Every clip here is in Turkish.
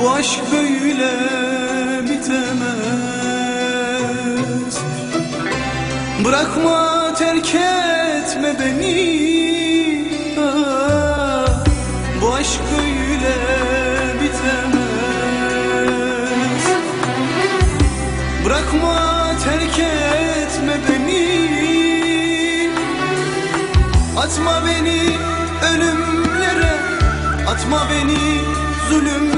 Bu aşk böyle bitemez. Bırakma terk etme beni. Ah, Bu aşk böyle bitemez. Bırakma terk etme beni. Atma beni ölümlere. Atma beni Götür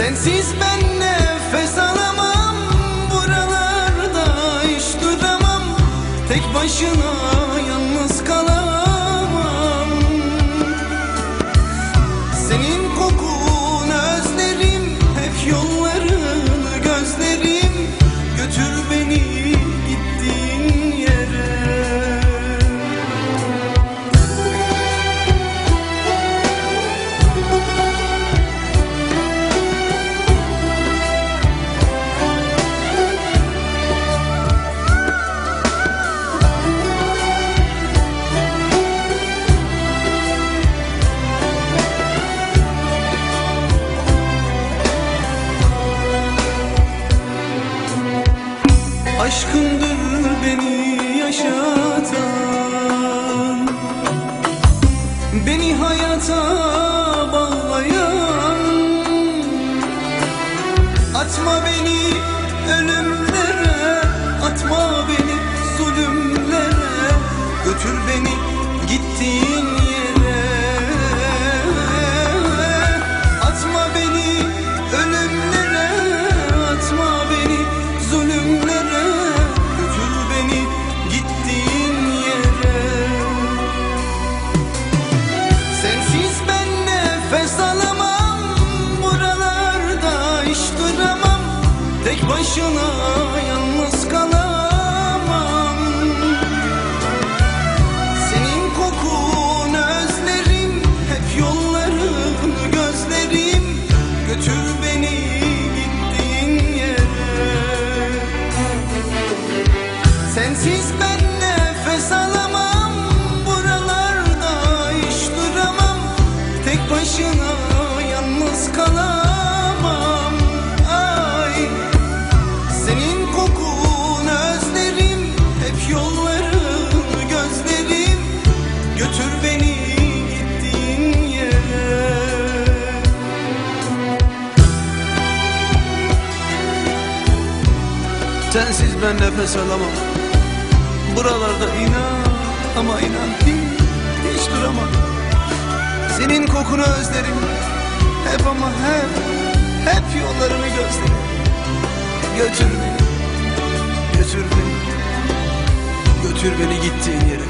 Sensiz ben nefes alamam Buralarda hiç duramam Tek başına Aşkındır beni yaşatan. Beni hayata bağlayan. Atma beni ölümlere Tek başına yalnız kalamam. Senin kokunu özlerim Hep yollarını gözlerim. Götür beni gittiğin yere. Sensiz ben Sensiz ben nefes alamam. Buralarda inan ama inan hiç, hiç duramam. Senin kokunu özlerim. Hep ama hep Hep yollarını gözlerim. Götür beni Götür beni. Götür beni gittiğin yere